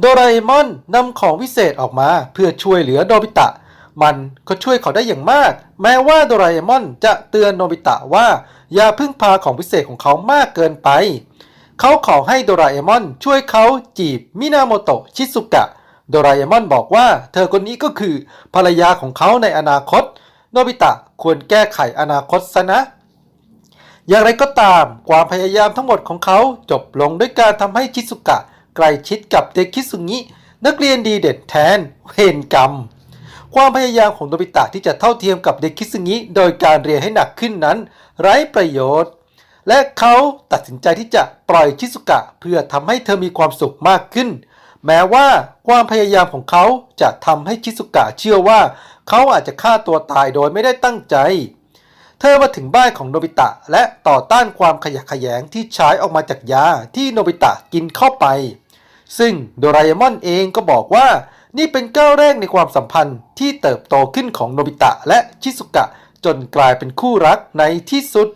โดราเอมอนนำของวิเศษออกมาเพื่อช่วยเหลือโนบิตะ มันก็ช่วยเขาได้อย่างมาก แม้ว่าโดราเอมอนจะเตือนโนบิตะว่า อย่าพึ่งพาของวิเศษของเขามากเกินไป เขาขอให้โดราเอมอนช่วยเขาจีบมินาโมโตะชิซุกะโดราเอมอนบอกว่า เธอคนนี้ก็คือภรรยาของเขาในอนาคต โนบิตะควรแก้ไขอนาคตซะนะ อย่างไรก็ตามความพยายามทั้งหมดของเขาจบลงด้วยการทำให้ชิซุกะ ใกล้ชิดกับเด็กคิสุงินักเรียนดีเด่นแทนเวรกรรม ความพยายามของโนบิตะที่จะเท่าเทียมกับเด็กคิสุงิโดยการเรียนให้หนักขึ้นนั้น ไร้ประโยชน์ และเขาตัดสินใจที่จะปล่อยชิซุกะเพื่อทำให้เธอมีความสุขมากขึ้น แม้ว่าความพยายามของเขาจะทำให้ชิซุกะเชื่อว่า เขาอาจจะฆ่าตัวตายโดยไม่ได้ตั้งใจเธอมาถึงบ้านของโนบิตะ และต่อต้านความขยะแขยงที่ใช้ออกมาจากยาที่โนบิตะกินเข้าไป ซึ่งโดราเอมอนเองก็บอกว่า นี่เป็นก้าวแรกในความสัมพันธ์ที่เติบโตขึ้นของโนบิตะและชิซุกะจนกลายเป็นคู่รักในที่สุด